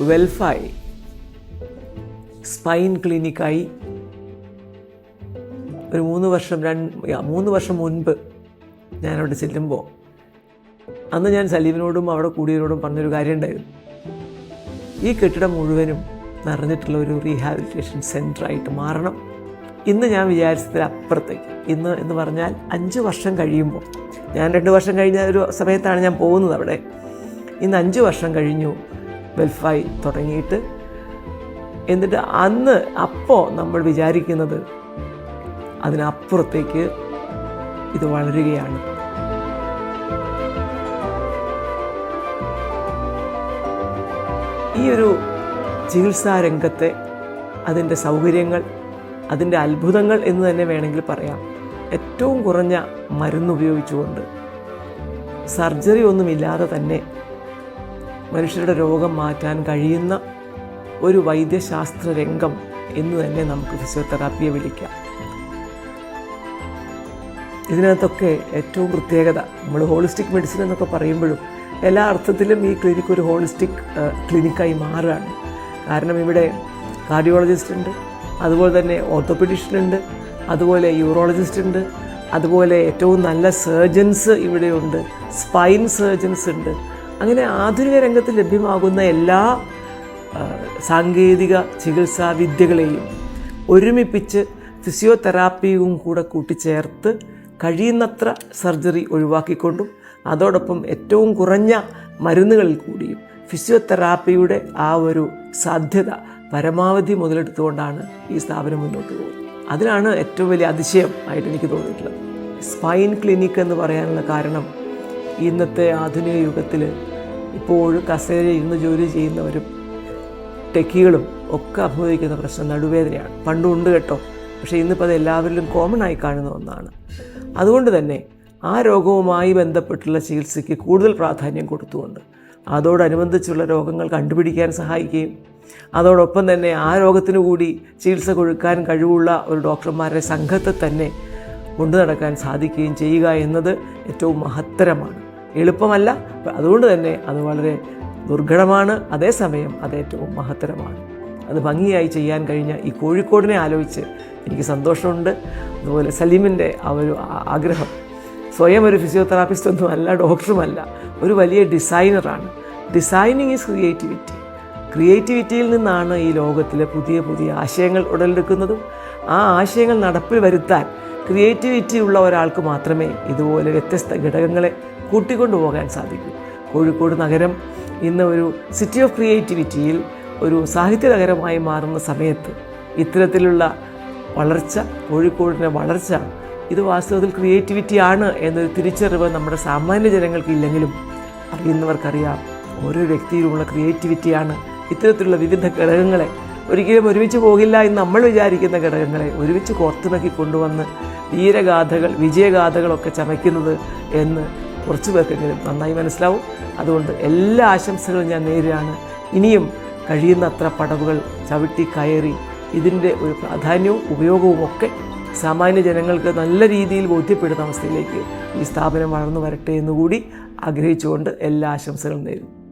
വെൽഫായി. Spine ക്ലിനിക്കായി. ഒരു മൂന്ന് വർഷം രണ്ട് മൂന്ന് വർഷം മുൻപ് ഞാനവിടെ ചെല്ലുമ്പോൾ അന്ന് ഞാൻ സലീമിനോടും അവിടെ കൂടിയവരോടും പറഞ്ഞൊരു കാര്യം ഉണ്ടായിരുന്നു ഈ കെട്ടിടം മുഴുവനും നിറഞ്ഞിട്ടുള്ള ഒരു റീഹാബിലിറ്റേഷൻ സെന്ററായിട്ട് മാറണം. ഇന്ന് ഞാൻ വിചാരിച്ചതിൽ അപ്പുറത്തേക്ക്. ഇന്ന് എന്ന് പറഞ്ഞാൽ അഞ്ച് വർഷം കഴിയുമ്പോൾ ഞാൻ രണ്ട് വർഷം കഴിഞ്ഞ ഒരു സമയത്താണ് ഞാൻ പോകുന്നത് അവിടെ. ഇന്ന് അഞ്ച് വർഷം കഴിഞ്ഞു. വെൽഫായി തുടങ്ങിയിട്ട്. എന്നിട്ട് അന്ന് അപ്പോൾ നമ്മൾ വിചാരിക്കുന്നത് അതിനപ്പുറത്തേക്ക് ഇത് വളരുകയാണ്. ഈ ഒരു ചികിത്സാ രംഗത്തെ അതിന്റെ സൗകര്യങ്ങൾ അതിന്റെ അത്ഭുതങ്ങൾ എന്ന് തന്നെ വേണമെങ്കിൽ പറയാം. ഏറ്റവും കുറഞ്ഞ മരുന്ന് ഉപയോഗിച്ചുകൊണ്ട്. സർജറി ഒന്നുമില്ലാതെ തന്നെ മനുഷ്യരുടെ രോഗം മാറ്റാൻ കഴിയുന്ന ഒരു വൈദ്യശാസ്ത്ര രംഗം എന്ന് തന്നെ നമുക്ക് ഫിസിയോതെറാപ്പിയെ വിളിക്കാം. ഇതിനകത്തൊക്കെ ഏറ്റവും പ്രത്യേകത നമ്മൾ ഹോളിസ്റ്റിക് മെഡിസിൻ എന്നൊക്കെ പറയുമ്പോഴും എല്ലാ അർത്ഥത്തിലും ഈ ക്ലിനിക്ക് ഒരു ഹോളിസ്റ്റിക് ക്ലിനിക്കായി മാറുകയാണ്. കാരണം ഇവിടെ കാർഡിയോളജിസ്റ്റ് ഉണ്ട് അതുപോലെ തന്നെ ഓർത്തോപെഡിഷ്യൻ ഉണ്ട് അതുപോലെ യൂറോളജിസ്റ്റ് ഉണ്ട് അതുപോലെ ഏറ്റവും നല്ല സർജൻസ് ഇവിടെയുണ്ട് സ്പൈൻ സർജൻസ് ഉണ്ട്. അങ്ങനെ ആധുനിക രംഗത്ത് ലഭ്യമാകുന്ന എല്ലാ സാങ്കേതിക ചികിത്സാ വിദ്യകളെയും ഒരുമിപ്പിച്ച് ഫിസിയോതെറാപ്പിയും കൂടെ കൂട്ടിച്ചേർത്ത് കഴിയുന്നത്ര സർജറി ഒഴിവാക്കിക്കൊണ്ടും അതോടൊപ്പം ഏറ്റവും കുറഞ്ഞ മരുന്നുകളിൽ കൂടിയും ഫിസിയോതെറാപ്പിയുടെ ആ ഒരു സാധ്യത പരമാവധി മുതലെടുത്തുകൊണ്ടാണ് ഈ സ്ഥാപനം മുന്നോട്ട് പോകുന്നത്. അതിനാണ് ഏറ്റവും വലിയ അതിശയം ആയിട്ട് എനിക്ക് തോന്നിയിട്ടുള്ളത്. സ്പൈൻ ക്ലിനിക് എന്ന് പറയാനുള്ള കാരണം ഇന്നത്തെ ആധുനിക യുഗത്തിൽ ഇപ്പോഴും കസേര ഇരുന്ന് ജോലി ചെയ്യുന്നവരും ടെക്കികളും ഒക്കെ അഭിമുഖിക്കുന്ന പ്രശ്നം നടുവേദനയാണ്. പണ്ടും ഉണ്ട് കേട്ടോ. പക്ഷേ ഇന്നിപ്പോൾ അത് എല്ലാവരിലും കോമൺ ആയി കാണുന്ന ഒന്നാണ്. അതുകൊണ്ട് തന്നെ ആ രോഗവുമായി ബന്ധപ്പെട്ടുള്ള ചികിത്സയ്ക്ക് കൂടുതൽ പ്രാധാന്യം കൊടുത്തുകൊണ്ട് അതോടനുബന്ധിച്ചുള്ള രോഗങ്ങൾ കണ്ടുപിടിക്കാൻ സഹായിക്കുകയും അതോടൊപ്പം തന്നെ ആ രോഗത്തിനു കൂടി ചികിത്സ കൊടുക്കാൻ കഴിവുള്ള ഒരു ഡോക്ടർമാരുടെ സംഘത്തെ തന്നെ കൊണ്ടു നടക്കാൻ സാധിക്കുകയും ചെയ്യുക എന്നത് ഏറ്റവും മഹത്തരമാണ്. എളുപ്പമല്ല. അതുകൊണ്ട് തന്നെ അത് വളരെ ദുർഘടമാണ്. അതേസമയം അതേറ്റവും മഹത്തരമാണ്. അത് ഭംഗിയായി ചെയ്യാൻ കഴിഞ്ഞ ഈ കോഴിക്കോടിനെ ആലോചിച്ച് എനിക്ക് സന്തോഷമുണ്ട്. അതുപോലെ സലീമിന്റെ ആ ഒരു ആഗ്രഹം സ്വയം ഒരു ഫിസിയോതെറാപ്പിസ്റ്റ് ഒന്നും അല്ല ഡോക്ടറുമല്ല ഒരു വലിയ ഡിസൈനറാണ് ഡിസൈനിങ് ഈസ് ക്രിയേറ്റിവിറ്റി ക്രിയേറ്റിവിറ്റിയിൽ നിന്നാണ് ഈ ലോകത്തിലെ പുതിയ പുതിയ ആശയങ്ങൾ ഉടലെടുക്കുന്നതും. ആ ആശയങ്ങൾ നടപ്പിൽ വരുത്താൻ ക്രിയേറ്റിവിറ്റി ഉള്ള ഒരാൾക്ക് മാത്രമേ ഇതുപോലെ വ്യത്യസ്ത ഘടകങ്ങളെ കൂട്ടിക്കൊണ്ടു പോകാൻ സാധിക്കൂ. കോഴിക്കോട് നഗരം ഇന്ന് ഒരു സിറ്റി ഓഫ് ക്രിയേറ്റിവിറ്റിയിൽ ഒരു സാഹിത്യ നഗരമായി മാറുന്ന സമയത്ത് ഇത്തരത്തിലുള്ള വളർച്ച കോഴിക്കോടിന്റെ വളർച്ച ഇത് വാസ്തവത്തിൽ ക്രിയേറ്റിവിറ്റി ആണ് എന്നൊരു തിരിച്ചറിവ് നമ്മുടെ സാമാന്യ ജനങ്ങൾക്ക് ഇല്ലെങ്കിലും അറിയുന്നവർക്കറിയാം. ഓരോ വ്യക്തിയിലുമുള്ള ക്രിയേറ്റിവിറ്റിയാണ് ഇത്തരത്തിലുള്ള വിവിധ ഘടകങ്ങളെ ഒരിക്കലും ഒരുമിച്ച് പോകില്ല എന്ന് നമ്മൾ വിചാരിക്കുന്ന ഘടകങ്ങളെ ഒരുമിച്ച് കോർത്തിണക്കി കൊണ്ടുവന്ന് വീരഗാഥകൾ വിജയഗാഥകളൊക്കെ ചമയ്ക്കുന്നത് എന്ന് കുറച്ച് പേർക്കെങ്കിലും നന്നായി മനസ്സിലാവും. അതുകൊണ്ട് എല്ലാ ആശംസകളും ഞാൻ നേരിടുകയാണ് ഇനിയും കഴിയുന്നത്ര പടവുകൾ ചവിട്ടി കയറി ഇതിന്റെ ഒരു പ്രാധാന്യവും ഉപയോഗവും ഒക്കെ സാമാന്യ ജനങ്ങൾക്ക് നല്ല രീതിയിൽ ബോധ്യപ്പെടുന്ന അവസ്ഥയിലേക്ക് ഈ സ്ഥാപനം വളർന്നു വരട്ടെ എന്നുകൂടി ആഗ്രഹിച്ചുകൊണ്ട് എല്ലാ ആശംസകളും നേരുന്നു.